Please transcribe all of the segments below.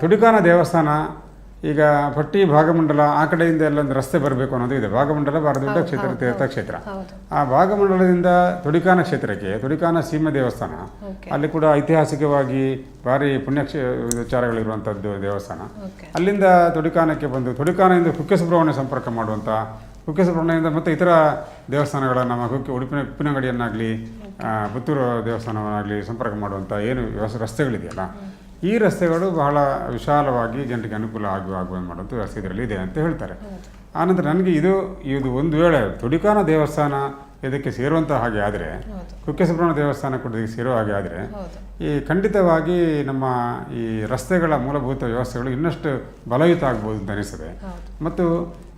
ತುಡಿಕಾನ ದೇವಸ್ಥಾನ ಈಗ ಪಟ್ಟಿ ಭಾಗಮಂಡಲ ಆ ಕಡೆಯಿಂದ ಎಲ್ಲೊಂದು ರಸ್ತೆ ಬರಬೇಕು ಅನ್ನೋದು ಇದೆ. ಭಾಗಮಂಡಲ ಭಾರತದ ಕ್ಷೇತ್ರ ತೀರ್ಥಕ್ಷೇತ್ರ ಆ ಭಾಗಮಂಡಲದಿಂದ ತುಡಿಕಾನ ಕ್ಷೇತ್ರಕ್ಕೆ ತುಡಿಕಾನ ಸೀಮೆ ದೇವಸ್ಥಾನ ಅಲ್ಲಿ ಕೂಡ ಐತಿಹಾಸಿಕವಾಗಿ ಭಾರಿ ಪುಣ್ಯಕ್ಷೇ ವಿಚಾರಗಳಿರುವಂಥದ್ದು ದೇವಸ್ಥಾನ. ಅಲ್ಲಿಂದ ತುಡಿಕಾನಕ್ಕೆ ಬಂದು ತುಡಿಕಾನದಿಂದ ಕುಕ್ಕೆ ಸುಬ್ರಹ್ಮಣ್ಯ ಸಂಪರ್ಕ ಮಾಡುವಂಥ ಕುಕ್ಕೆ ಸುಬ್ರಹ್ಮಣ್ಯದಿಂದ ಮತ್ತು ಇತರ ದೇವಸ್ಥಾನಗಳ ನಮ್ಮ ಕುಕ್ಕೆ ಉಡುಪಿನ ಉಪ್ಪಿನಂಗಡಿಯನ್ನಾಗಲಿ ಪುತ್ತೂರು ದೇವಸ್ಥಾನವನ್ನಾಗಲಿ ಸಂಪರ್ಕ ಮಾಡುವಂಥ ಏನು ವ್ಯವಸ್ಥೆ ರಸ್ತೆಗಳಿದೆಯಲ್ಲ ಈ ರಸ್ತೆಗಳು ಬಹಳ ವಿಶಾಲವಾಗಿ ಜನರಿಗೆ ಅನುಕೂಲ ಆಗುವ ಆಗುವ ಮಾಡುವಂಥ ವ್ಯವಸ್ಥೆ ಇದರಲ್ಲಿ ಇದೆ ಅಂತ ಹೇಳ್ತಾರೆ. ಆನಂತರ ನನಗೆ ಇದು ಇದು ಒಂದು ವೇಳೆ ತುಡಿಕಾನ ದೇವಸ್ಥಾನ ಇದಕ್ಕೆ ಸೇರುವಂತಹ ಹಾಗೆ ಆದರೆ ಕುಕ್ಕೆ ಸುಬ್ರಹ್ಮಣ್ಯ ದೇವಸ್ಥಾನ ಕೂಡ ಇದಕ್ಕೆ ಸೇರೋ ಹಾಗೆ ಆದರೆ ಈ ಖಂಡಿತವಾಗಿ ನಮ್ಮ ಈ ರಸ್ತೆಗಳ ಮೂಲಭೂತ ವ್ಯವಸ್ಥೆಗಳು ಇನ್ನಷ್ಟು ಬಲಯುತ ಆಗ್ಬೋದು ಅಂತ ಅನಿಸ್ತದೆ. ಮತ್ತು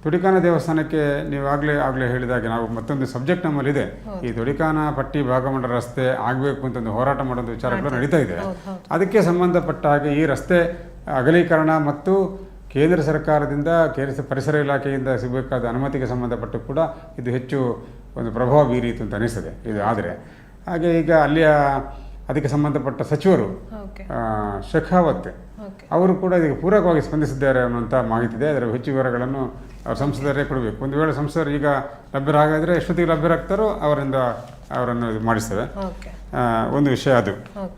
ತುಡಿಕಾನ ದೇವಸ್ಥಾನಕ್ಕೆ ನೀವು ಆಗಲೇ ಆಗಲೇ ಹೇಳಿದಾಗೆ ನಾವು ಮತ್ತೊಂದು ಸಬ್ಜೆಕ್ಟ್ ನಮ್ಮಲ್ಲಿದೆ. ಈ ತುಡಿಕಾನ ಪಟ್ಟಿ ಭಾಗಮಂಡಲ ರಸ್ತೆ ಆಗಬೇಕು ಅಂತ ಒಂದು ಹೋರಾಟ ಮಾಡೋದು ವಿಚಾರಗಳು ನಡೀತಾ ಇದೆ. ಅದಕ್ಕೆ ಸಂಬಂಧಪಟ್ಟ ಹಾಗೆ ಈ ರಸ್ತೆ ಅಗಲೀಕರಣ ಮತ್ತು ಕೇಂದ್ರ ಸರ್ಕಾರದಿಂದ ಕೇಂದ್ರ ಪರಿಸರ ಇಲಾಖೆಯಿಂದ ಸಿಗಬೇಕಾದ ಅನುಮತಿಗೆ ಸಂಬಂಧಪಟ್ಟು ಕೂಡ ಇದು ಹೆಚ್ಚು ಒಂದು ಪ್ರಭಾವ ಬೀರಿತು ಅಂತ ಅನಿಸ್ತದೆ. ಇದು ಆದರೆ ಹಾಗೆ ಈಗ ಅಲ್ಲಿಯ ಅದಕ್ಕೆ ಸಂಬಂಧಪಟ್ಟ ಸಚಿವರು ಶೆಖಾವತ್ ಅವರು ಕೂಡ ಇದಕ್ಕೆ ಪೂರಕವಾಗಿ ಸ್ಪಂದಿಸಿದ್ದಾರೆ ಅನ್ನುವಂಥ ಮಾಹಿತಿ ಇದೆ. ಅದರ ಹೆಚ್ಚು ವಿವರಗಳನ್ನು ಅವ್ರ ಸಂಸದರೇ ಕೊಡಬೇಕು. ಒಂದು ವೇಳೆ ಸಂಸದರು ಈಗ ಲಭ್ಯರಾಗಿದ್ರೆ ಎಷ್ಟೊತ್ತಿಗೆ ಲಭ್ಯರಾಗ್ತಾರೋ ಅವರಿಂದ ಅವರನ್ನು ಇದು ಮಾಡಿಸ್ತೇವೆ. ಒಂದು ವಿಷಯ ಅದು.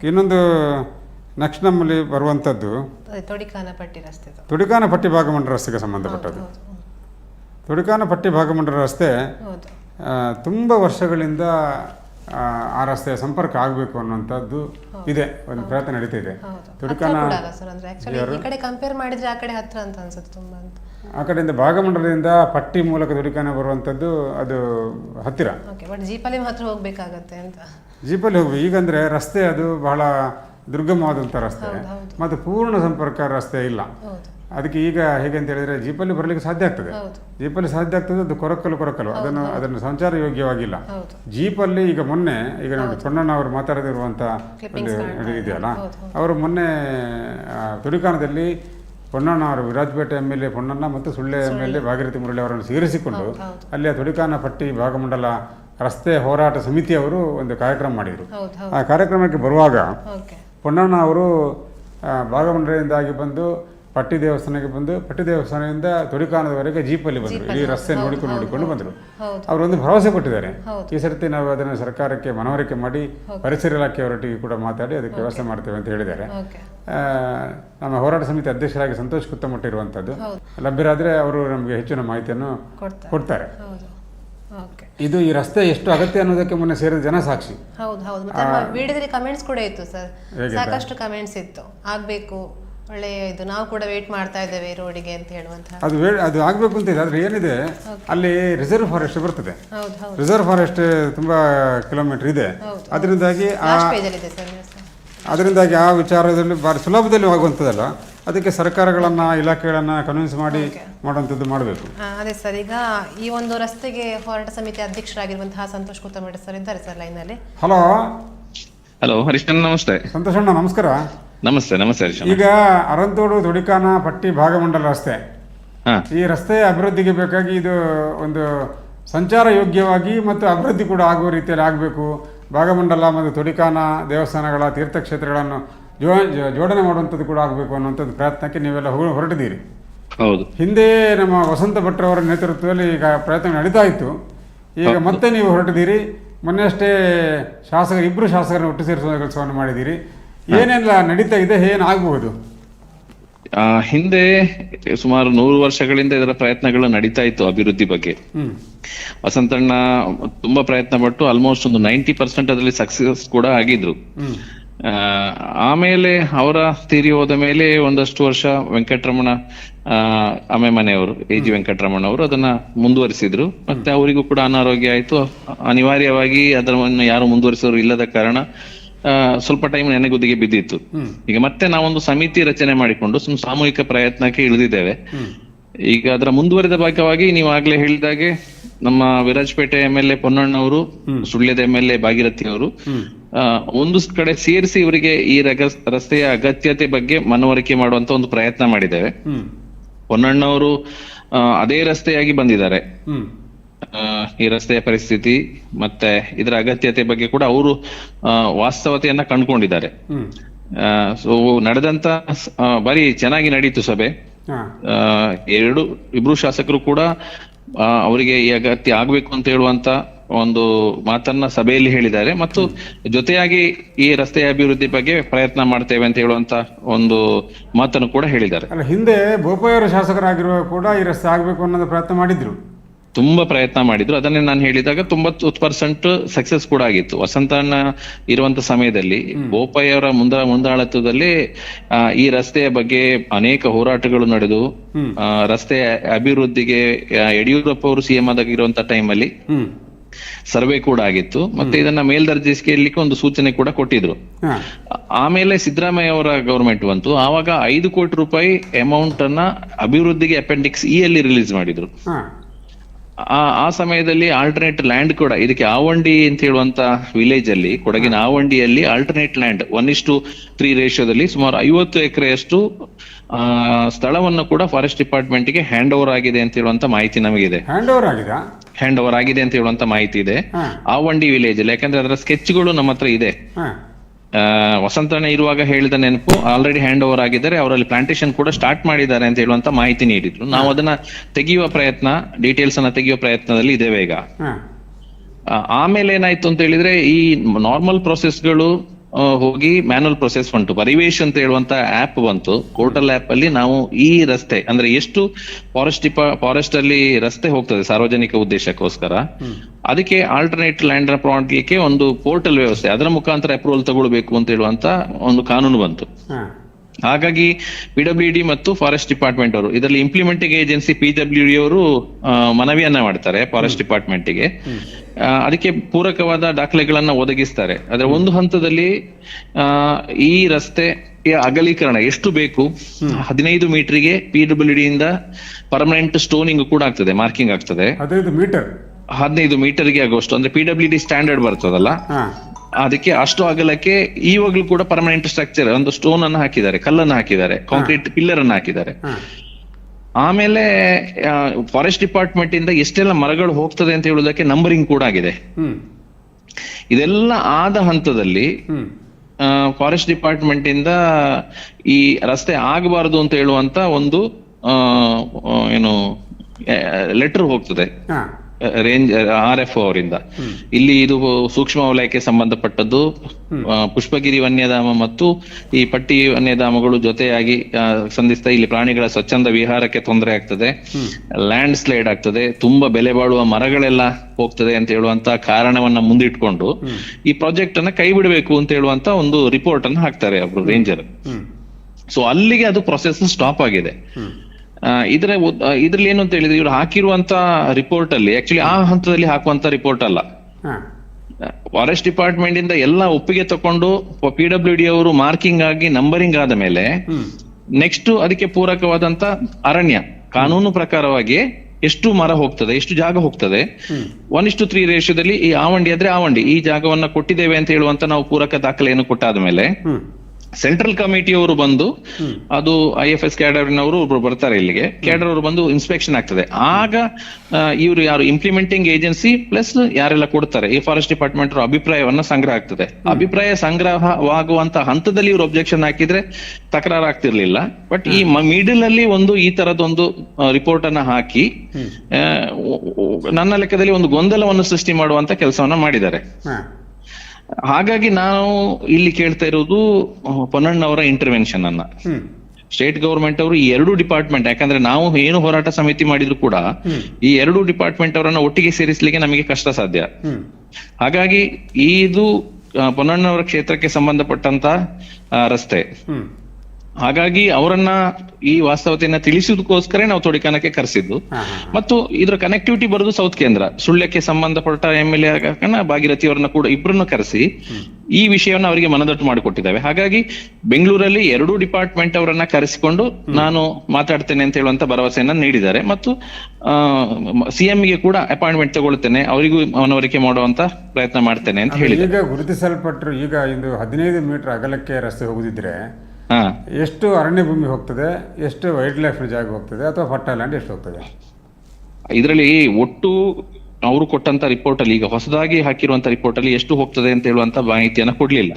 ಇನ್ನೊಂದು ನೆಕ್ಸ್ಟ್ ನಮ್ಮಲ್ಲಿ ಬರುವಂಥದ್ದು ತೊಡಿಕಾನ ಪಟ್ಟಿ ಭಾಗಮಂಡಲ ರಸ್ತೆಗೆ ಸಂಬಂಧಪಟ್ಟದ್ದು. ತುಡಿಕಾನ ಪಟ್ಟಿ ಭಾಗಮಂಡಲ ರಸ್ತೆ ತುಂಬ ವರ್ಷಗಳಿಂದ ಆ, ರಸ್ತೆಯ ಸಂಪರ್ಕ ಆಗಬೇಕು ಅನ್ನುವಂಥದ್ದು ಇದೆ. ಒಂದು ಪ್ರಯತ್ನ ನಡೀತಾ ಇದೆ. ಹೌದು. ತುಡಿಕಾನ ಕಂಪೇರ್ ಮಾಡಿದ್ರೆ ಆ ಕಡೆ ಹತ್ರ ಅಂತ ಅನ್ಸುತ್ತೆ ತುಂಬಾ ಅಂತ. ಆ ಕಡೆಯಿಂದ ಭಾಗಮಂಡಲದಿಂದ ಪಟ್ಟಿ ಮೂಲಕ ದುಡಿಕಾನ ಬರುವಂಥದ್ದು ಅದು ಹತ್ತಿರ. ಓಕೆ ಬಟ್ ಜೀಪಲ್ಲಿ ಮಾತ್ರ ಹೋಗಬೇಕಾಗತ್ತೆ ಅಂತ. ಜೀಪಲ್ಲಿ ಹೋಗ್ಬೇಕು. ಈಗಂದ್ರೆ ರಸ್ತೆ ಅದು ಬಹಳ ದುರ್ಗಮವಾದಂಥ ರಸ್ತೆ. ಮತ್ತು ಪೂರ್ಣ ಸಂಪರ್ಕ ರಸ್ತೆ ಇಲ್ಲ. ಅದಕ್ಕೆ ಈಗ ಹೇಗೆ ಅಂತ ಹೇಳಿದ್ರೆ ಜೀಪಲ್ಲಿ ಬರಲಿಕ್ಕೆ ಸಾಧ್ಯ ಆಗ್ತದೆ. ಜೀಪಲ್ಲಿ ಸಾಧ್ಯ ಆಗ್ತದೆ ಅದು ಕೊರಕಲು ಕೊರಕಲು. ಅದನ್ನು ಅದನ್ನು ಸಂಚಾರ ಯೋಗ್ಯವಾಗಿಲ್ಲ. ಜೀಪಲ್ಲಿ ಈಗ ಮೊನ್ನೆ ಈಗ ನಾವು ಚೊಣ್ಣಣ್ಣ ಅವರು ಮಾತಾಡದಿರುವಂಥ ಇದೆಯಲ್ಲ. ಅವರು ಮೊನ್ನೆ ತುಡಿಕಾನದಲ್ಲಿ ಪೊನ್ನಣ್ಣ ಅವರು Virajpet M L A Ponnanna ಮತ್ತು Sullia M L A Bhagirathi Murali ಅವರನ್ನು ಸೇರಿಸಿಕೊಂಡು. ಅಲ್ಲಿಯ ತುಡಿಕಾನ ಪಟ್ಟಿ ಭಾಗಮಂಡಲ ರಸ್ತೆ ಹೋರಾಟ ಸಮಿತಿಯವರು ಒಂದು ಕಾರ್ಯಕ್ರಮ ಮಾಡಿದರು. ಆ ಕಾರ್ಯಕ್ರಮಕ್ಕೆ ಬರುವಾಗ ಪೊನ್ನಣ್ಣ ಅವರು ಭಾಗಮಂಡಲದಿಂದಾಗಿ ಬಂದು ಪಟ್ಟಿ ದೇವಸ್ಥಾನಕ್ಕೆ ಬಂದು ಪಟ್ಟಿ ದೇವಸ್ಥಾನದಿಂದ ತುಡಿಕಾನದವರೆಗೆ ಜೀಪಲ್ಲಿ ಬಂದರು. ಈ ರಸ್ತೆ ನೋಡಿಕೊಂಡು ನೋಡಿಕೊಂಡು ಬಂದರು. ಅವರು ಒಂದು ಭರವಸೆ ಕೊಟ್ಟಿದ್ದಾರೆ. ಈ ಸರ್ತಿ ನಾವು ಅದನ್ನು ಸರ್ಕಾರಕ್ಕೆ ಮನವರಿಕೆ ಮಾಡಿ ಪರಿಸರ ಇಲಾಖೆಯವರೊಟ್ಟಿಗೆ ಕೂಡ ಮಾತಾಡಿ ಅದಕ್ಕೆ ವ್ಯವಸ್ಥೆ ಮಾಡ್ತೇವೆ ಅಂತ ಹೇಳಿದ್ದಾರೆ. ನಮ್ಮ ಹೋರಾಟ ಸಮಿತಿ ಅಧ್ಯಕ್ಷರಾಗಿ ಸಂತೋಷ್ ಕುತ್ತಮಟ್ಟ ಇರುವಂಥದ್ದು ಹೌದು. ಲಭ್ಯರಾದರೆ ಅವರು ನಮಗೆ ಹೆಚ್ಚಿನ ಮಾಹಿತಿಯನ್ನು ಕೊಡ್ತಾರೆ. ಇದು ಈ ರಸ್ತೆ ಎಷ್ಟು ಅಗತ್ಯ ಅನ್ನೋದಕ್ಕೆ ಮೊನ್ನೆ ಸೇರಿದ ಜನ ಸಾಕ್ಷಿ ಹೌದು. ಹೌದು ಕಮೆಂಟ್ಸ್ ಕೂಡ ಇತ್ತು ಸರ್. ಸಾಕಷ್ಟು ಕಮೆಂಟ್ಸ್ ಇತ್ತು. ಆಗ್ಬೇಕು ಒಳ್ಳೆಯ ಇದು ನಾವು ಕೂಡ ವೇಟ್ ಮಾಡ್ತಾ ಇದ್ದೇವೆ ಈ ರೋಡಿಗೆ ಅಂತ ಹೇಳುವಂತಹ. ಅದು ವೇ ಅದು ಆಗಬೇಕು ಅಂತ ಇದೆ ಆದರೆ ಏನಿದೆ ಅಲ್ಲಿ ರಿಸರ್ವ್ ಫಾರೆಸ್ಟ್ ಬರ್ತದೆ. ಹೌದು ಹೌದು. ರಿಸರ್ವ್ ಫಾರೆಸ್ಟ್ ತುಂಬಾ ಕಿಲೋಮೀಟರ್ ಇದೆ. ಹೌದು. ಅದರಿಂದಾಗಿ ಆ ಲಾಸ್ಟ್ ಸರ್ ಅದರಿಂದಾಗಿ ಆ ವಿಚಾರದಲ್ಲಿ ಭಾರಿ ಸುಲಭದಲ್ಲಿ ಆಗುವಂಥದ್ದಲ್ಲ. ಅದಕ್ಕೆ ಸರ್ಕಾರಗಳನ್ನ ಇಲಾಖೆಗಳನ್ನ ಕನ್ವಿನ್ಸ್ ಮಾಡಿ ಮಾಡುವಂತದ್ದು ಮಾಡುವಂಥದ್ದು ಮಾಡಬೇಕು. ಆ, ಅದೇ ಸರ್ ಈಗ ಈ ಒಂದು ರಸ್ತೆಗೆ ಹೋರಾಟ ಸಮಿತಿ ಅಧ್ಯಕ್ಷರಾಗಿರುವಂತಹ ಸಂತೋಷ್ ಕುತ್ತಮಡಿ ಸರ್ ಇದ್ದಾರೆ ಸರ್ ಲೈನಲ್ಲಿ ಹಲೋ ಹಲೋ ಹರಿಶ್ಚಂದ್ರ ನಮಸ್ತೆ. ಸಂತೋಷಣ್ಣ ನಮಸ್ಕಾರ. ನಮಸ್ತೆ ನಮಸ್ತೆ ಹರೀಶ್ ಈಗ ಅರಂತೋಡು ದುಡಿಕಾನ ಪಟ್ಟಿ ಭಾಗಮಂಡಲ ರಸ್ತೆ. ಈ ರಸ್ತೆಯ ಅಭಿವೃದ್ಧಿಗೆ ಬೇಕಾಗಿ ಇದು ಒಂದು ಸಂಚಾರ ಯೋಗ್ಯವಾಗಿ ಮತ್ತು ಅಭಿವೃದ್ಧಿ ಕೂಡ ಆಗುವ ರೀತಿಯಲ್ಲಿ ಆಗಬೇಕು. ಭಾಗಮಂಡಲ ಮತ್ತು ತುಡಿಕಾನ ದೇವಸ್ಥಾನಗಳ ತೀರ್ಥಕ್ಷೇತ್ರಗಳನ್ನು ಜೋ ಜೋಡಣೆ ಮಾಡುವಂಥದ್ದು ಕೂಡ ಆಗಬೇಕು ಅನ್ನುವಂಥದ್ದು ಪ್ರಯತ್ನಕ್ಕೆ ನೀವೆಲ್ಲ ಹೊರಟಿದ್ದೀರಿ. ಹೌದು. ಹಿಂದೆ ನಮ್ಮ ವಸಂತ ಭಟ್ರವರ ನೇತೃತ್ವದಲ್ಲಿ ಈಗ ಪ್ರಯತ್ನ ನಡೀತಾ ಇತ್ತು. ಈಗ ಮತ್ತೆ ನೀವು ಹೊರಟಿದ್ದೀರಿ. ಮೊನ್ನೆಯಷ್ಟೇ ಶಾಸಕರು ಇಬ್ಬರು ಶಾಸಕರನ್ನು ಒಟ್ಟು ಸೇರಿಸುವ ಕೆಲಸವನ್ನು ಮಾಡಿದ್ದೀರಿ. ಏನೆಲ್ಲ ನಡೀತಾ ಇದೆ ಏನಾಗಬಹುದು? ಆ, ಹಿಂದೆ ಸುಮಾರು ನೂರು ವರ್ಷಗಳಿಂದ ಇದರ ಪ್ರಯತ್ನಗಳು ನಡೀತಾ ಇತ್ತು ಅಭಿವೃದ್ಧಿ ಬಗ್ಗೆ. ವಸಂತಣ್ಣ ತುಂಬಾ ಪ್ರಯತ್ನ ಪಟ್ಟು ಆಲ್ಮೋಸ್ಟ್ ಒಂದು ನೈಂಟಿ ಪರ್ಸೆಂಟ್ ಅದರಲ್ಲಿ ಸಕ್ಸಸ್ ಕೂಡ ಆಗಿದ್ರು. ಆ, ಆಮೇಲೆ ಅವರ ತೀರಿ ಹೋದ ಮೇಲೆ ಒಂದಷ್ಟು ವರ್ಷ ವೆಂಕಟರಮಣ ಆ, ಅಮೆ ಮನೆಯವರು ಎ ಜಿ ವೆಂಕಟರಮಣ ಅವರು ಅದನ್ನ ಮುಂದುವರಿಸಿದ್ರು. ಮತ್ತೆ ಅವರಿಗೂ ಕೂಡ ಅನಾರೋಗ್ಯ ಆಯ್ತು. ಅನಿವಾರ್ಯವಾಗಿ ಅದನ್ನು ಯಾರು ಮುಂದುವರಿಸೋರು ಇಲ್ಲದ ಕಾರಣ ಸ್ವಲ್ಪ ಟೈಮ್ ನೆನೆಗುದಿಗೆ ಬಿದ್ದಿತ್ತು. ಈಗ ಮತ್ತೆ ನಾವೊಂದು ಸಮಿತಿ ರಚನೆ ಮಾಡಿಕೊಂಡು ಸುಮ್ ಸಾಮೂಹಿಕ ಪ್ರಯತ್ನಕ್ಕೆ ಇಳಿದಿದ್ದೇವೆ. ಈಗ ಅದರ ಮುಂದುವರಿದ ಭಾಗವಾಗಿ ನೀವು ಆಗ್ಲೇ ಹೇಳಿದಾಗೆ ನಮ್ಮ ವಿರಾಜಪೇಟೆ ಎಂ ಎಲ್ ಎ ಪೊನ್ನಣ್ಣವರು ಸುಳ್ಯದ ಎಂ ಎಲ್ ಎ ಭಾಗೀರಥಿ ಅವರು ಒಂದು ಕಡೆ ಸೇರಿಸಿ ಇವರಿಗೆ ಈ ರಸ್ತೆಯ ಅಗತ್ಯತೆ ಬಗ್ಗೆ ಮನವರಿಕೆ ಮಾಡುವಂತ ಒಂದು ಪ್ರಯತ್ನ ಮಾಡಿದ್ದೇವೆ. ಪೊನ್ನಣ್ಣವರು ಅದೇ ರಸ್ತೆಯಾಗಿ ಬಂದಿದ್ದಾರೆ. ಈ ರಸ್ತೆಯ ಪರಿಸ್ಥಿತಿ ಮತ್ತೆ ಇದರ ಅಗತ್ಯತೆ ಬಗ್ಗೆ ಕೂಡ ಅವರು ವಾಸ್ತವತೆಯನ್ನ ಕಂಡುಕೊಂಡಿದ್ದಾರೆ. ಸೊ ನಡೆದಂತ ಬರೀ ಚೆನ್ನಾಗಿ ನಡೀತು ಸಭೆ. ಎರಡು ಇಬ್ರು ಶಾಸಕರು ಕೂಡ ಅವರಿಗೆ ಈ ಅಗತ್ಯ ಆಗ್ಬೇಕು ಅಂತ ಹೇಳುವಂತ ಒಂದು ಮಾತನ್ನ ಸಭೆಯಲ್ಲಿ ಹೇಳಿದ್ದಾರೆ. ಮತ್ತು ಜೊತೆಯಾಗಿ ಈ ರಸ್ತೆಯ ಅಭಿವೃದ್ಧಿ ಬಗ್ಗೆ ಪ್ರಯತ್ನ ಮಾಡ್ತೇವೆ ಅಂತ ಹೇಳುವಂತ ಒಂದು ಮಾತನ್ನು ಕೂಡ ಹೇಳಿದ್ದಾರೆ. ಹಿಂದೆ ಬೋಪಯ್ಯವರು ಶಾಸಕರಾಗಿರುವ ಕೂಡ ಈ ರಸ್ತೆ ಆಗ್ಬೇಕು ಅನ್ನೋದು ಪ್ರಯತ್ನ ಮಾಡಿದ್ರು. ತುಂಬಾ ಪ್ರಯತ್ನ ಮಾಡಿದ್ರು. ಅದನ್ನೇ ನಾನು ಹೇಳಿದಾಗ ತೊಂಬತ್ತು ಪರ್ಸೆಂಟ್ ಸಕ್ಸಸ್ ಕೂಡ ಆಗಿತ್ತು. ವಸಂತ ಅಣ್ಣ ಇರುವಂತ ಸಮಯದಲ್ಲಿ ಬೋಪಯ್ಯವರ ಮುಂದ ಮುಂದಾಳತ್ವದಲ್ಲಿ ಈ ರಸ್ತೆಯ ಬಗ್ಗೆ ಅನೇಕ ಹೋರಾಟಗಳು ನಡೆದು ರಸ್ತೆ ಅಭಿವೃದ್ಧಿಗೆ ಯಡಿಯೂರಪ್ಪ ಅವರು ಸಿಎಂ ಆದಾಗಿರುವಂತ ಟೈಮಲ್ಲಿ ಹ್ಮ್. ಸರ್ವೆ ಕೂಡ ಆಗಿತ್ತು. ಮತ್ತೆ ಇದನ್ನ ಮೇಲ್ದರ್ಜೆಸ್ಗೆ ಒಂದು ಸೂಚನೆ ಕೂಡ ಕೊಟ್ಟಿದ್ರು. ಆಮೇಲೆ ಸಿದ್ದರಾಮಯ್ಯ ಅವರ ಗವರ್ಮೆಂಟ್ ಬಂತು. ಆವಾಗ ಐದು ಕೋಟಿ ರೂಪಾಯಿ ಅಮೌಂಟ್ ಅನ್ನ ಅಭಿವೃದ್ಧಿಗೆ ಅಪೆಂಡಿಕ್ಸ್ ಇ ಅಲ್ಲಿ ರಿಲೀಸ್ ಮಾಡಿದ್ರು. ಆ ಆ ಸಮಯದಲ್ಲಿ ಆಲ್ಟರ್ನೇಟ್ ಲ್ಯಾಂಡ್ ಕೂಡ ಇದಕ್ಕೆ ಆವಂಡಿ ಅಂತ ಹೇಳುವಂತ ವಿಲೇಜ್ ಅಲ್ಲಿ ಕೊಡಗಿನ ಆವಂಡಿಯಲ್ಲಿ ಆಲ್ಟರ್ನೇಟ್ ಲ್ಯಾಂಡ್ ಒನ್ ಇಷ್ಟು ತ್ರೀ ರೇಷಿಯೋದಲ್ಲಿ ಸುಮಾರು ಐವತ್ತು ಎಕರೆಯಷ್ಟು ಆ ಸ್ಥಳವನ್ನು ಕೂಡ ಫಾರೆಸ್ಟ್ ಡಿಪಾರ್ಟ್ಮೆಂಟ್ಗೆ ಹ್ಯಾಂಡ್ ಓವರ್ ಆಗಿದೆ ಅಂತ ಹೇಳುವಂತ ಮಾಹಿತಿ ನಮಗಿದೆ. ಹ್ಯಾಂಡ್ ಓವರ್ ಆಗಿದೆ? ಹ್ಯಾಂಡ್ ಓವರ್ ಆಗಿದೆ ಅಂತ ಹೇಳುವಂತ ಮಾಹಿತಿ ಇದೆ. ಆವಂಡಿ ವಿಲೇಜ್ ಅಲ್ಲಿ ಯಾಕಂದ್ರೆ ಅದರ ಸ್ಕೆಚ್ಗಳು ನಮ್ಮ ಹತ್ರ ಇದೆ. ವಸಂತಣ್ಣ ಇರುವಾಗ ಹೇಳಿದ ನೆನಪು ಆಲ್ರೆಡಿ ಹ್ಯಾಂಡ್ ಓವರ್ ಆಗಿದ್ದಾರೆ ಅವರಲ್ಲಿ ಪ್ಲಾಂಟೇಶನ್ ಕೂಡ ಸ್ಟಾರ್ಟ್ ಮಾಡಿದ್ದಾರೆ ಅಂತ ಹೇಳುವಂತ ಮಾಹಿತಿ ನೀಡಿದ್ರು. ನಾವು ಅದನ್ನ ತೆಗೆಯುವ ಪ್ರಯತ್ನ ಡೀಟೇಲ್ಸ್ ಅನ್ನ ತೆಗೆಯುವ ಪ್ರಯತ್ನದಲ್ಲಿ ಇದ್ದೇವೆ ಈಗ. ಆಮೇಲೆ ಏನಾಯ್ತು ಅಂತ ಹೇಳಿದ್ರೆ ಈ ನಾರ್ಮಲ್ಗಳು ಹೋಗಿ ಮ್ಯಾನುವಲ್ ಪ್ರೊಸೆಸ್ ಬಂತು ಪರಿವೇಶ್ ಅಂತ ಹೇಳುವಂತ ಆಪ್ ಬಂತು. ಪೋರ್ಟಲ್ ಆಪ್ ಅಲ್ಲಿ ನಾವು ಈ ರಸ್ತೆ ಅಂದ್ರೆ ಎಷ್ಟು ಫಾರೆಸ್ಟ್ ಡಿಪಾ ಫಾರೆಸ್ಟ್ ಅಲ್ಲಿ ರಸ್ತೆ ಹೋಗ್ತದೆ ಸಾರ್ವಜನಿಕ ಉದ್ದೇಶಕ್ಕೋಸ್ಕರ. ಅದಕ್ಕೆ ಆಲ್ಟರ್ನೇಟ್ ಲ್ಯಾಂಡ್ ಮಾಡ್ಲಿಕ್ಕೆ ಒಂದು ಪೋರ್ಟಲ್ ವ್ಯವಸ್ಥೆ ಅದರ ಮುಖಾಂತರ ಅಪ್ರೂವಲ್ ತಗೊಳ್ಬೇಕು ಅಂತ ಹೇಳುವಂತ ಒಂದು ಕಾನೂನು ಬಂತು. ಹಾಗಾಗಿ ಪಿಡಬ್ಲ್ಯೂ ಡಿ ಮತ್ತು ಫಾರೆಸ್ಟ್ ಡಿಪಾರ್ಟ್ಮೆಂಟ್ ಅವರು ಇದರಲ್ಲಿ ಇಂಪ್ಲಿಮೆಂಟಿಂಗ್ ಏಜೆನ್ಸಿ ಪಿಡಬ್ಲ್ಯೂ ಡಿ ಅವರು ಮನವಿಯನ್ನ ಮಾಡ್ತಾರೆ ಫಾರೆಸ್ಟ್ ಡಿಪಾರ್ಟ್ಮೆಂಟ್ಗೆ ಅದಕ್ಕೆ ಪೂರಕವಾದ ದಾಖಲೆಗಳನ್ನ ಒದಗಿಸ್ತಾರೆ. ಆದ್ರೆ ಒಂದು ಹಂತದಲ್ಲಿ ಆ, ಈ ರಸ್ತೆ ಅಗಲೀಕರಣ ಎಷ್ಟು ಬೇಕು? ಹದಿನೈದು ಮೀಟರ್ಗೆ ಪಿಡಬ್ಲ್ಯೂ ಡಿ ಇಂದ ಪರ್ಮನೆಂಟ್ ಸ್ಟೋನಿಂಗ್ ಕೂಡ ಆಗ್ತದೆ ಮಾರ್ಕಿಂಗ್ ಆಗ್ತದೆ. ಹದಿನೈದು ಮೀಟರ್. ಹದಿನೈದು ಮೀಟರ್ಗೆ ಆಗುವಷ್ಟು ಅಂದ್ರೆ ಪಿಡಬ್ಲ್ಯೂ ಡಿ ಸ್ಟ್ಯಾಂಡರ್ಡ್ ಬರ್ತದಲ್ಲ? ಅದಕ್ಕೆ ಅಷ್ಟು ಅಗಲಕ್ಕೆ ಈವಾಗ್ಲೂ ಕೂಡ ಪರ್ಮನೆಂಟ್ ಸ್ಟ್ರಕ್ಚರ್ ಒಂದು ಸ್ಟೋನ್ ಅನ್ನು ಹಾಕಿದ್ದಾರೆ ಕಲ್ಲನ್ನು ಹಾಕಿದ್ದಾರೆ ಕಾಂಕ್ರೀಟ್ ಪಿಲ್ಲರ್ ಅನ್ನು ಹಾಕಿದ್ದಾರೆ. ಆಮೇಲೆ ಫಾರೆಸ್ಟ್ ಡಿಪಾರ್ಟ್ಮೆಂಟ್ ಇಂದ ಎಷ್ಟೆಲ್ಲ ಮರಗಳು ಹೋಗ್ತದೆ ಅಂತ ಹೇಳುವುದಕ್ಕೆ ನಂಬರಿಂಗ್ ಕೂಡ ಆಗಿದೆ. ಇದೆಲ್ಲ ಆದ ಹಂತದಲ್ಲಿ ಫಾರೆಸ್ಟ್ ಡಿಪಾರ್ಟ್ಮೆಂಟ್ ಇಂದ ಈ ರಸ್ತೆ ಆಗಬಾರದು ಅಂತ ಹೇಳುವಂತ ಒಂದು ಏನು ಲೆಟರ್ ಹೋಗ್ತದೆ. ರೇಂಜ್ ಆರ್ ಎಫ್ ಅವರಿಂದ. ಇಲ್ಲಿ ಇದು ಸೂಕ್ಷ್ಮ ವಲಯಕ್ಕೆ ಸಂಬಂಧಪಟ್ಟದ್ದು ಪುಷ್ಪಗಿರಿ ವನ್ಯಧಾಮ ಮತ್ತು ಈ ಪಟ್ಟಿ ವನ್ಯಧಾಮಗಳು ಜೊತೆಯಾಗಿ ಸಂಧಿಸ್ತಾ ಇಲ್ಲಿ ಪ್ರಾಣಿಗಳ ಸ್ವಚ್ಛಂದ ವಿಹಾರಕ್ಕೆ ತೊಂದರೆ ಆಗ್ತದೆ. ಲ್ಯಾಂಡ್ ಸ್ಲೈಡ್ ಆಗ್ತದೆ. ತುಂಬಾ ಬೆಲೆ ಬಾಳುವ ಮರಗಳೆಲ್ಲ ಹೋಗ್ತದೆ ಅಂತ ಹೇಳುವಂತ ಕಾರಣವನ್ನ ಮುಂದಿಟ್ಕೊಂಡು ಈ ಪ್ರಾಜೆಕ್ಟ್ ಅನ್ನ ಕೈ ಬಿಡಬೇಕು ಅಂತ ಹೇಳುವಂತ ಒಂದು ರಿಪೋರ್ಟ್ ಅನ್ನ ಹಾಕ್ತಾರೆ ಅವರು ರೇಂಜರ್ ಸೊ ಅಲ್ಲಿಗೆ ಅದು ಪ್ರೊಸೆಸ್ ಸ್ಟಾಪ್ ಆಗಿದೆ. ಇದರ ಇದ್ರಲ್ಲಿ ಏನು ಅಂತ ಹೇಳಿದ್ರೆ ಇವ್ರು ಹಾಕಿರುವಂತ ರಿಪೋರ್ಟ್ ಅಲ್ಲಿ ಆಕ್ಚುಲಿ ಆ ಹಂತದಲ್ಲಿ ಹಾಕುವಂತ ರಿಪೋರ್ಟ್ ಅಲ್ಲ. ಫಾರೆಸ್ಟ್ ಡಿಪಾರ್ಟ್ಮೆಂಟ್ ಇಂದ ಎಲ್ಲ ಒಪ್ಪಿಗೆ ತಕೊಂಡು ಪಿ ಡಬ್ಲ್ಯೂ ಡಿ ಅವರು ಮಾರ್ಕಿಂಗ್ ಆಗಿ ನಂಬರಿಂಗ್ ಆದ ಮೇಲೆ ನೆಕ್ಸ್ಟ್ ಅದಕ್ಕೆ ಪೂರಕವಾದಂತ ಅರಣ್ಯ ಕಾನೂನು ಪ್ರಕಾರವಾಗಿ ಎಷ್ಟು ಮರ ಹೋಗ್ತದೆ ಎಷ್ಟು ಜಾಗ ಹೋಗ್ತದೆ ಒನ್ ಇಷ್ಟು ತ್ರೀ ರೇಷದಲ್ಲಿ ಈ ಆವಂಡಿ ಆದ್ರೆ ಆವಂಡಿ ಈ ಜಾಗವನ್ನ ಕೊಟ್ಟಿದ್ದೇವೆ ಅಂತ ಹೇಳುವಂತ ನಾವು ಪೂರಕ ದಾಖಲೆಯನ್ನು ಕೊಟ್ಟಾದ ಮೇಲೆ ಸೆಂಟ್ರಲ್ ಕಮಿಟಿಯವರು ಬಂದು ಅದು ಐ ಎಫ್ ಎಸ್ ಕ್ಯಾಡರ್ನವರು ಒಬ್ರು ಬರ್ತಾರೆ ಇಲ್ಲಿಗೆ. ಕ್ಯಾಡರ್ ಅವರು ಬಂದು ಇನ್ಸ್ಪೆಕ್ಷನ್ ಆಗ್ತದೆ. ಆಗ ಇವರು ಯಾರು ಇಂಪ್ಲಿಮೆಂಟಿಂಗ್ ಏಜೆನ್ಸಿ ಪ್ಲಸ್ ಯಾರೆಲ್ಲ ಕೊಡ್ತಾರೆ? ಈ ಫಾರೆಸ್ಟ್ ಡಿಪಾರ್ಟ್ಮೆಂಟ್ ಅಭಿಪ್ರಾಯವನ್ನ ಸಂಗ್ರಹ ಆಗ್ತದೆ. ಅಭಿಪ್ರಾಯ ಸಂಗ್ರಹವಾಗುವಂತ ಹಂತದಲ್ಲಿ ಇವರು ಒಬ್ಜೆಕ್ಷನ್ ಹಾಕಿದ್ರೆ ತಕರಾರು ಆಗ್ತಿರ್ಲಿಲ್ಲ ಬಟ್ ಈ ಮಿಡಲ್ ಅಲ್ಲಿ ಒಂದು ಈ ತರದೊಂದು ರಿಪೋರ್ಟ್ ಅನ್ನ ಹಾಕಿ ನನ್ನ ಲೆಕ್ಕದಲ್ಲಿ ಒಂದು ಗೊಂದಲವನ್ನು ಸೃಷ್ಟಿ ಮಾಡುವಂತ ಕೆಲಸವನ್ನ ಮಾಡಿದ್ದಾರೆ. ಹಾಗಾಗಿ ನಾವು ಇಲ್ಲಿ ಕೇಳ್ತಾ ಇರೋದು ಪೊನ್ನಣ್ಣ ಪೊನ್ನಣ್ಣವರ ಇಂಟರ್ವೆನ್ಷನ್ ಅನ್ನ. ಸ್ಟೇಟ್ ಗವರ್ಮೆಂಟ್ ಅವರು ಈ ಎರಡು ಡಿಪಾರ್ಟ್ಮೆಂಟ್ ಯಾಕಂದ್ರೆ ನಾವು ಏನು ಹೋರಾಟ ಸಮಿತಿ ಮಾಡಿದ್ರು ಕೂಡ ಈ ಎರಡು ಡಿಪಾರ್ಟ್ಮೆಂಟ್ ಅವರನ್ನ ಒಟ್ಟಿಗೆ ಸೇರಿಸಲಿಕ್ಕೆ ನಮಗೆ ಕಷ್ಟ ಸಾಧ್ಯ. ಹಾಗಾಗಿ ಇದು ಪೊನ್ನಣ್ಣವರ ಕ್ಷೇತ್ರಕ್ಕೆ ಸಂಬಂಧಪಟ್ಟಂತ ರಸ್ತೆ. ಹಾಗಾಗಿ ಅವರನ್ನ ಈ ವಾಸ್ತವತೆಯನ್ನ ತಿಳಿಸುವುದಕ್ಕೋಸ್ಕರ ನಾವು ತೊಡಿಕಾನಕ್ಕೆ ಕರೆಸಿದ್ದು. ಮತ್ತು ಇದರ ಕನೆಕ್ಟಿವಿಟಿ ಬರೋದು ಸೌತ್ ಕೇಂದ್ರ ಸುಳ್ಯಕ್ಕೆ ಸಂಬಂಧಪಟ್ಟ ಎಂ ಎಲ್ ಎ ಭಾಗೀರಥಿ ಅವರನ್ನ ಕೂಡ ಇಬ್ಬರನ್ನು ಕರೆಸಿ ಈ ವಿಷಯವನ್ನು ಅವರಿಗೆ ಮನದಟ್ಟು ಮಾಡಿಕೊಟ್ಟಿದ್ದೇವೆ. ಹಾಗಾಗಿ ಬೆಂಗಳೂರಲ್ಲಿ ಎರಡೂ ಡಿಪಾರ್ಟ್ಮೆಂಟ್ ಅವರನ್ನ ಕರೆಸಿಕೊಂಡು ನಾನು ಮಾತಾಡ್ತೇನೆ ಅಂತ ಹೇಳುವಂತ ಭರವಸೆಯನ್ನ ನೀಡಿದ್ದಾರೆ. ಮತ್ತು ಸಿಎಂ ಗೆ ಕೂಡ ಅಪಾಯಿಂಟ್ಮೆಂಟ್ ತಗೊಳ್ತೇನೆ ಅವರಿಗೂ ಮನವರಿಕೆ ಮಾಡುವಂತ ಪ್ರಯತ್ನ ಮಾಡ್ತೇನೆ ಅಂತ ಹೇಳಿ ಈಗ ಗುರುತಿಸಲ್ಪಟ್ಟರು ಈಗ ಇಂದು ಹದಿನೈದು ಮೀಟರ್ ಅಗಲಕ್ಕೆ ರಸ್ತೆ ಹೋಗುದಿದ್ರೆ ಎಷ್ಟು ಅರಣ್ಯ ಭೂಮಿ ಹೋಗ್ತದೆ ಎಷ್ಟು ವೈಲ್ಡ್ ಲೈಫ್ ಜಾಗ ಹೋಗ್ತದೆ ಅಥವಾ ಫಟ್ಟ ಲ್ಯಾಂಡ್ ಎಷ್ಟು ಹೋಗ್ತದೆ? ಇದರಲ್ಲಿ ಒಟ್ಟು ಅವರು ಕೊಟ್ಟಂತ ರಿಪೋರ್ಟ್ ಅಲ್ಲಿ ಈಗ ಹೊಸದಾಗಿ ಹಾಕಿರುವಂತ ರಿಪೋರ್ಟ್ ಅಲ್ಲಿ ಎಷ್ಟು ಹೋಗ್ತದೆ ಅಂತ ಹೇಳುವಂತ ಮಾಹಿತಿಯನ್ನ ಕೊಡ್ಲಿಲ್ಲ.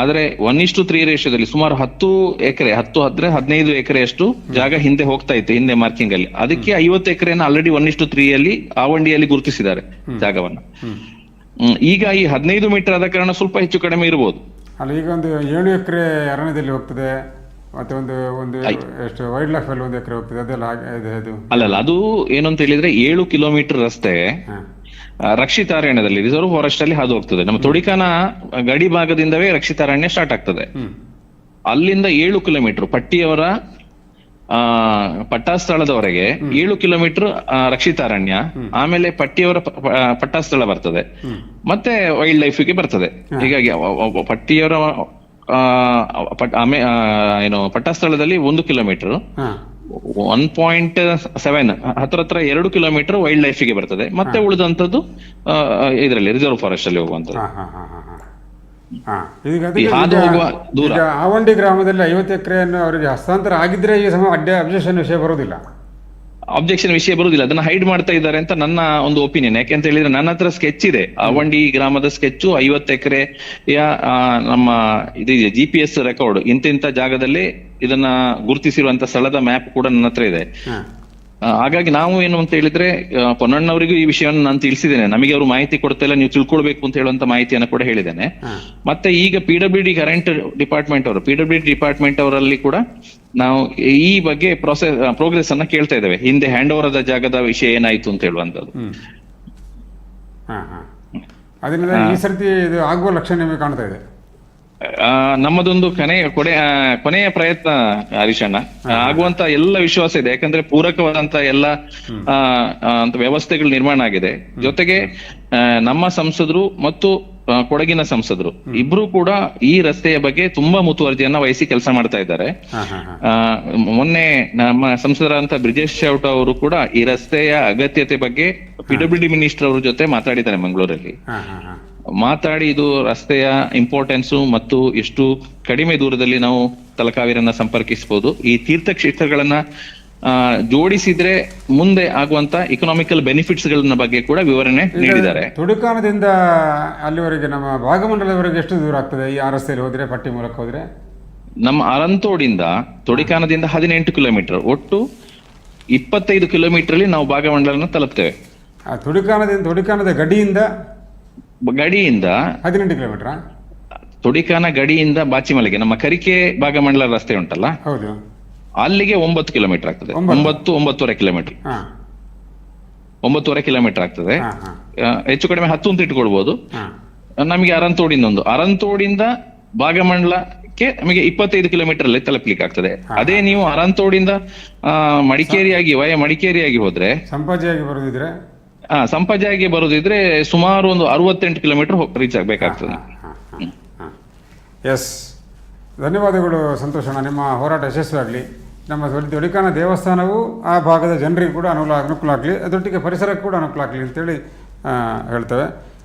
ಆದ್ರೆ ಒನ್ ಇಷ್ಟು ತ್ರೀ ರೇಷಿಯೋದಲ್ಲಿ ಸುಮಾರು ಹತ್ತು ಎಕರೆ ಹತ್ತು ಹದ್ರೆ ಹದಿನೈದು ಎಕರೆಯಷ್ಟು ಜಾಗ ಹಿಂದೆ ಹೋಗ್ತಾ ಇತ್ತು ಹಿಂದೆ ಮಾರ್ಕಿಂಗ್ ಅಲ್ಲಿ. ಅದಕ್ಕೆ ಐವತ್ತು ಎಕರೆನ ಆಲ್ರೆಡಿ ಒನ್ ಇಷ್ಟು ತ್ರೀ ಅಲ್ಲಿ ಆವಂಡಿಯಲ್ಲಿ ಗುರುತಿಸಿದ್ದಾರೆ ಜಾಗವನ್ನ. ಈಗ ಈ ಹದಿನೈದು ಮೀಟರ್ ಆದ ಕಾರಣ ಸ್ವಲ್ಪ ಹೆಚ್ಚು ಕಡಿಮೆ ಇರಬಹುದು ಅಲ್ಲ ಈಗ ಒಂದು ಏಳು ಎಕರೆ ಅರಣ್ಯದಲ್ಲಿ ಹೋಗ್ತದೆ ಮತ್ತೆ ಒಂದು ಒಂದು ಎಷ್ಟು ವೈಲ್ಡ್ ಲೈಫ್ ಅಲ್ಲಿ ಒಂದು ಎಕರೆ ಹೋಗ್ತದೆ ಅದೆಲ್ಲ ಇದೆ ಅದು ಅಲ್ಲಲ್ಲ ಅದು ಏನು ಅಂತ ಹೇಳಿದ್ರೆ ಏಳು ಕಿಲೋಮೀಟರ್ ರಸ್ತೆ ರಕ್ಷಿತಾರಣ್ಯದಲ್ಲಿ ರಿಸರ್ವ್ ಫಾರೆಸ್ಟ್ ಅಲ್ಲಿ ಹಾದು ಹೋಗ್ತದೆ. ನಮ್ಮ ತೊಡಿಕಾನ ಗಡಿ ಭಾಗದಿಂದವೇ ರಕ್ಷಿತಾರಣ್ಯ ಸ್ಟಾರ್ಟ್ ಆಗ್ತದೆ. ಅಲ್ಲಿಂದ ಏಳು ಕಿಲೋಮೀಟರ್ ಪಟ್ಟಿಯವರ ಆ ಪಟ್ಟಾಸ್ಥಳದವರೆಗೆ ಏಳು ಕಿಲೋಮೀಟರ್ ರಕ್ಷಿತ ಅರಣ್ಯ ಆಮೇಲೆ ಪಟ್ಟಿಯವರ ಪಟ್ಟಾಸ್ಥಳ ಬರ್ತದೆ. ಮತ್ತೆ ವೈಲ್ಡ್ ಲೈಫ್ಗೆ ಬರ್ತದೆ. ಹೀಗಾಗಿ ಪಟ್ಟಿಯವರ ಏನು ಪಟ್ಟಾಸ್ಥಳದಲ್ಲಿ ಒಂದು ಕಿಲೋಮೀಟರ್. ಒನ್ ಪಾಯಿಂಟ್ ಸೆವೆನ್ ಹತ್ರ ಹತ್ರ ಎರಡು ಕಿಲೋಮೀಟರ್ ವೈಲ್ಡ್ ಲೈಫ್ಗೆ ಬರ್ತದೆ. ಮತ್ತೆ ಉಳಿದಂತದ್ದು ಇದರಲ್ಲಿ ರಿಸರ್ವ್ ಫಾರೆಸ್ಟ್ ಅಲ್ಲಿ ಹೋಗುವಂತದ್ದು ಈಗ ಆವಂಡಿ ಗ್ರಾಮದಲ್ಲಿ ಐವತ್ತು ಎಕರೆಯನ್ನು ಅವರಿಗೆ ಹಸ್ತಾಂತರ ಆಗಿದ್ರೆ ಈ ಸಮ ಅಡ್ಡ ಅಬ್ಜೆಕ್ಷನ್ ವಿಷಯ ಬರೋದಿಲ್ಲ ಅಬ್ಜೆಕ್ಷನ್ ವಿಷಯ ಬರುವುದಿಲ್ಲ. ಅದನ್ನ ಹೈಡ್ ಮಾಡ್ತಾ ಇದ್ದಾರೆ ಅಂತ ನನ್ನ ಒಂದು ಒಪಿನಿಯನ್ ಯಾಕೆಂತ ಹೇಳಿದ್ರೆ ನನ್ನ ಹತ್ರ ಸ್ಕೆಚ್ ಇದೆ. ಅವಂಡಿ ಗ್ರಾಮದ ಸ್ಕೆಚ್ ಐವತ್ತು ಎಕರೆ ನಮ್ಮ ಇದಿದೆ ಜಿ ಪಿ ಎಸ್ ರೆಕಾರ್ಡ್ ಇಂತಿಂತ ಜಾಗದಲ್ಲಿ ಇದನ್ನ ಗುರುತಿಸಿರುವಂತ ಸ್ಥಳದ ಮ್ಯಾಪ್ ಕೂಡ ನನ್ನ ಹತ್ರ ಇದೆ. ಹಾಗಾಗಿ ನಾವು ಏನು ಅಂತ ಹೇಳಿದ್ರೆ ಪೊನ್ನಣ್ಣವರಿಗೂ ಈ ವಿಷಯವನ್ನು ನಾನು ತಿಳಿಸಿದ್ದೇನೆ. ನಮಗೆ ಅವರು ಮಾಹಿತಿ ಕೊಡ್ತಾ ಇಲ್ಲ ನೀವು ತಿಳ್ಕೊಳ್ಬೇಕು ಅಂತ ಹೇಳುವಂತ ಮಾಹಿತಿಯನ್ನು ಕೂಡ ಹೇಳಿದ್ದೇನೆ. ಮತ್ತೆ ಈಗ P W D current department ಅವರು ಪಿ ಡಬ್ಲ್ಯೂ ಡಿ ಡಿಪಾರ್ಟ್ಮೆಂಟ್ ಅವರಲ್ಲಿ ಕೂಡ ನಾವು ಈ ಬಗ್ಗೆ ಪ್ರೊಸೆಸ್ ಪ್ರೋಗ್ರೆಸ್ ಅನ್ನ ಕೇಳ್ತಾ ಇದ್ದೇವೆ. ಹಿಂದೆ ಹ್ಯಾಂಡ್ ಓವರ್ ಆದ ಜಾಗದ ವಿಷಯ ಏನಾಯ್ತು ಅಂತ ಹೇಳುವಂತದ್ದು ಅದರಿಂದ ಈ ಸರ್ತಿ ಇದು ಆಗುವ ಲಕ್ಷಣ ನಿಮಗೆ ಕಾಣ್ತಾ ಇದೆ. ನಮ್ಮದೊಂದು ಕೊನೆಯ ಕೊನೆ ಕೊನೆಯ ಪ್ರಯತ್ನ ಹರೀಶಣ್ಣ. ಆಗುವಂತ ಎಲ್ಲ ವಿಶ್ವಾಸ ಇದೆ. ಯಾಕಂದ್ರೆ ಪೂರಕವಾದಂತ ಎಲ್ಲ ಅಂತ ವ್ಯವಸ್ಥೆಗಳು ನಿರ್ಮಾಣ ಆಗಿದೆ. ಜೊತೆಗೆ ನಮ್ಮ ಸಂಸದರು ಮತ್ತು ಕೊಡಗಿನ ಸಂಸದರು ಇಬ್ರು ಕೂಡ ಈ ರಸ್ತೆಯ ಬಗ್ಗೆ ತುಂಬಾ ಮುತುವರ್ಜಿಯನ್ನ ವಹಿಸಿ ಕೆಲಸ ಮಾಡ್ತಾ ಇದ್ದಾರೆ. ಮೊನ್ನೆ ನಮ್ಮ ಸಂಸದರಂತ ಬ್ರಿಜೇಶ್ ಚೌಟ ಅವರು ಕೂಡ ಈ ರಸ್ತೆಯ ಅಗತ್ಯತೆ ಬಗ್ಗೆ ಪಿಡಬ್ಲ್ಯೂ ಡಿ ಮಿನಿಸ್ಟರ್ ಅವ್ರ ಜೊತೆ ಮಾತಾಡಿದ್ದಾರೆ ಮಂಗಳೂರಲ್ಲಿ. ಮಾತಾಡಿ ಇದು ರಸ್ತೆಯ ಇಂಪಾರ್ಟೆನ್ಸ್ ಮತ್ತು ಎಷ್ಟು ಕಡಿಮೆ ದೂರದಲ್ಲಿ ನಾವು ತಲಕಾವೇರನ್ನ ಸಂಪರ್ಕಿಸಬಹುದು ಈ ತೀರ್ಥಕ್ಷೇತ್ರಗಳನ್ನ ಜೋಡಿಸಿದ್ರೆ ಮುಂದೆ ಆಗುವಂತ ಇಕನಾಮಿಕಲ್ ಬೆನಿಫಿಟ್ಸ್ ಗಳನ್ನ ಬಗ್ಗೆ ಕೂಡ ವಿವರಣೆ ನೀಡಿದ್ದಾರೆ. ತುಡುಕಾನದಿಂದ ಅಲ್ಲಿವರೆಗೆ ನಮ್ಮ ಭಾಗಮಂಡಲದವರೆಗೆ ಎಷ್ಟು ದೂರ ಆಗ್ತದೆ? ಈ ಆ ರಸ್ತೆಯಲ್ಲಿ ಹೋದ್ರೆ ಪಟ್ಟಿ ಮೂಲಕ ಹೋದ್ರೆ? ನಮ್ಮ ಅರಂತೋಡಿಂದ ತುಡಿಕಾನದಿಂದ ಹದಿನೆಂಟು ಕಿಲೋಮೀಟರ್. ಒಟ್ಟು ಇಪ್ಪತ್ತೈದು ಕಿಲೋಮೀಟರ್ ಅಲ್ಲಿ ನಾವು ಭಾಗಮಂಡಲನ ತಲುಪ್ತೇವೆ. ಆ ತುಡುಕಾನದಿಂದ ತುಡುಕಾನದ ಗಡಿಯಿಂದ ಗಡಿಯಿಂದ ಹದಿನೆಂಟು ಕಿಲೋಮೀಟರ್ ತುಡಿಕಾನ ಗಡಿಯಿಂದ ಬಾಚಿಮಲೆಗೆ ನಮ್ಮ ಕರಿಕೆ ಭಾಗಮಂಡಲ ರಸ್ತೆ ಉಂಟಲ್ಲ? ಹೌದು. ಅಲ್ಲಿಗೆ ಒಂಬತ್ತು ಕಿಲೋಮೀಟರ್ ಆಗ್ತದೆ. ಒಂಬತ್ತು. ಒಂಬತ್ತು ಒಂಬತ್ತುವರೆ ಕಿಲೋಮೀಟರ್ ಒಂಬತ್ತುವರೆ ಕಿಲೋಮೀಟರ್ ಆಗ್ತದೆ. ಹೆಚ್ಚು ಕಡಿಮೆ ಹತ್ತು ಅಂತ ಇಟ್ಕೊಳ್ಬಹುದು ನಮಗೆ ಅರಂತೋಡಿಂದ ಒಂದು. ಅರಂತೋಡಿಂದ ಭಾಗಮಂಡಲಕ್ಕೆ ನಮಗೆ ಇಪ್ಪತ್ತೈದು ಕಿಲೋಮೀಟರ್ ಅಲ್ಲಿ ತಲುಪಲಿಕ್ಕೆ ಆಗ್ತದೆ. ಅದೇ ನೀವು ಅರಂತೋಡಿಂದ ಆ, ಮಡಿಕೇರಿಯಾಗಿ ವಯ ಮಡಿಕೇರಿಯಾಗಿ ಹೋದ್ರೆ ಸಂಪಾಜಿಯಾಗಿ ಬರೋದಿದ್ರೆ ಆ, ಸಂಪಾಜಾಗಿ ಬರೋದಿದ್ರೆ ಸುಮಾರು ಒಂದು ಅರವತ್ತೆಂಟು ಕಿಲೋಮೀಟರ್ ರೀಚ್ ಆಗಬೇಕಾಗ್ತದೆ. ಎಸ್ ಧನ್ಯವಾದಗಳು ಸಂತೋಷಣ್ಣ ನಿಮ್ಮ ಹೋರಾಟ ಯಶಸ್ವಿಯಾಗಲಿ ನಮ್ಮ ದೊಡಿಕಾನ ದೇವಸ್ಥಾನವು ಆ ಭಾಗದ ಜನರಿಗೆ ಕೂಡ ಅನುಕೂಲ ಅನುಕೂಲ ಆಗಲಿ. ಅದರೊಟ್ಟಿಗೆ ಪರಿಸರಕ್ಕೆ ಕೂಡ ಅನುಕೂಲ ಆಗಲಿ ಅಂತೇಳಿ ಹೇಳ್ತೇವೆ.